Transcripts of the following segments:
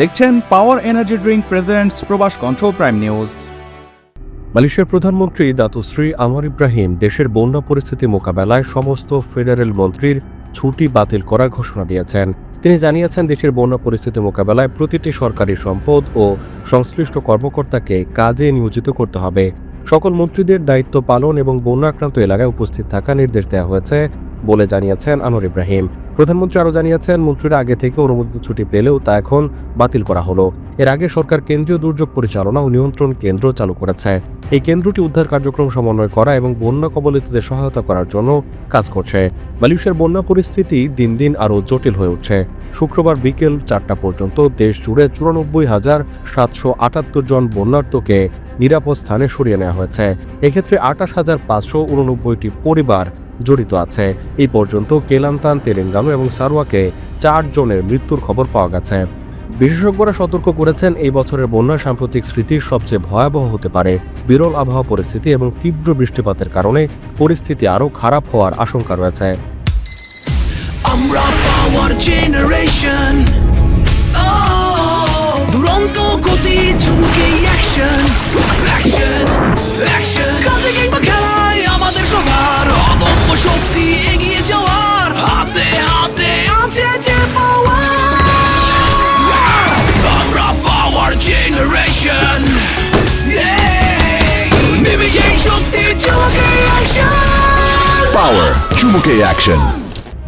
দেখছেন power energy drink presents প্রবাস কণ্ঠ প্রাইম নিউজ মালয়েশিয়ার প্রধানমন্ত্রী দাতুশ্রী আমার ইব্রাহিম দেশের বন্যা পরিস্থিতি মোকাবেলায় সমস্ত ফেডারেল মন্ত্রীর ছুটি বাতিল করার ঘোষণা দিয়েছেন। তিনি জানিয়েছেন দেশের বন্যা পরিস্থিতি মোকাবেলায় প্রতিটি সরকারি সম্পদ ও সংশ্লিষ্ট কর্মকর্তাকে কাজে নিয়োজিত করতে হবে। সকল মন্ত্রীদের দায়িত্ব পালন এবং বন্যাক্রান্ত এলাকায় উপস্থিত থাকা নির্দেশ দেওয়া হয়েছে। বলে জানিয়েছেন আনোয়ার ইব্রাহিম। প্রধানমন্ত্রী আরও জানিয়েছেন, মন্ত্রীরা আগে থেকে অনুমোদিত ছুটি পেলেও তা এখন বাতিল করা হলো। এর আগে সরকার কেন্দ্রীয় দুর্যোগ পরিচালনা ও নিয়ন্ত্রণ কেন্দ্র চালু করেছে। এই কেন্দ্রটি উদ্ধার কার্যক্রম সমন্বয় করা এবং বন্যা কবলিতদের সহায়তা করার জন্য কাজ করছে। মালয়েশিয়ার বন্যা পরিস্থিতি দিন দিন আরও জটিল হয়ে উঠছে। শুক্রবার বিকেল চারটা পর্যন্ত দেশ জুড়ে চুরানব্বই হাজার সাতশো আটাত্তর জন বন্যার্থকে নিরাপদ স্থানে সরিয়ে নেওয়া হয়েছে। এক্ষেত্রে আঠাশ হাজার পাঁচশো উননব্বইটি পরিবার জড়িত আছে। এই পর্যন্ত কেলান্তান, তেলেঙ্গানা এবং সারোয়াকে চার জনের মৃত্যুর খবর পাওয়া গেছে। বিশেষজ্ঞরা সতর্ক করেছেন, এই বছরের বন্যা সাম্প্রতিক স্মৃতির সবচেয়ে ভয়াবহ হতে পারে। বিরল আবহাওয়া পরিস্থিতি এবং তীব্র বৃষ্টিপাতের কারণে পরিস্থিতি আরও খারাপ হওয়ার আশঙ্কা রয়েছে। আমরা পাওয়ার জেনারেশন Power চুমুকে অ্যাকশন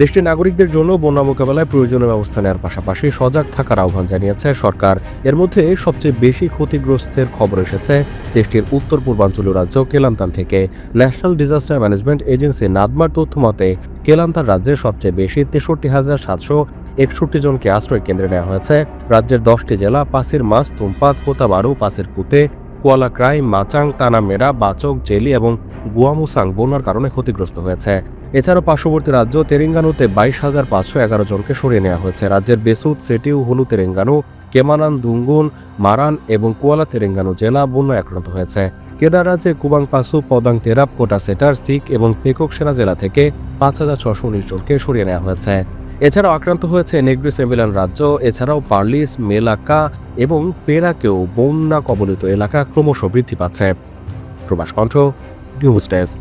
দেশটির নাগরিকদের জন্য বন্যা মোকাবেলায় প্রয়োজনীয় ব্যবস্থা নেওয়ার পাশাপাশি সজাগ থাকার আহ্বান জানিয়েছে সরকার। এর মধ্যে সবচেয়ে বেশি ক্ষতিগ্রস্তের খবর এসেছে দেশটির উত্তর পূর্বাঞ্চলীয় রাজ্য কেলান্তান থেকে। National Disaster Management Agency NADMA তথ্য মতে, কেলান্তান রাজ্যে সবচেয়ে বেশি তেষট্টি হাজার সাতশো একষট্টি জনকে আশ্রয় কেন্দ্রে নেওয়া হয়েছে। রাজ্যের দশটি জেলা, পাসির মাস তুম্পাত, কোতাবারু, পাসির কুতে কুয়ালাক্রাই, মাচাং, তানামেরা, বাচক, জেলি এবং গুয়ামুসাং বন্যার কারণে ক্ষতিগ্রস্ত হয়েছে। এছাড়াও পার্শ্ববর্তী রাজ্য তেরেঙ্গানুতে বাইশ হাজার পাঁচশো এগারো জনকে সরিয়ে নেওয়া হয়েছে। রাজ্যের বেসুদ, সেটিউ, হুলু তেরেঙ্গানু, কেমানান, দুঙ্গুন, মারান এবং কুয়ালা তেরেঙ্গানু জেলা বন্যায় আক্রান্ত হয়েছে। কেদার রাজ্যে কুবাং, পাসু, পদাং, তেরাপ, কোটা সেটার সিক এবং পেকক সেনা জেলা থেকে পাঁচ হাজার ছশো উনিশ জনকে সরিয়ে নেওয়া হয়েছে। এছাড়াও আক্রান্ত হয়েছে নেগ্রি এমিলান রাজ্য, এছাড়াও পার্লিস, মেলাকা এবং পেরাকেও বন্যা কবলিত এলাকা ক্রমশ বৃদ্ধি পাচ্ছে। প্রবাস কণ্ঠ নিউজ ডেস্ক।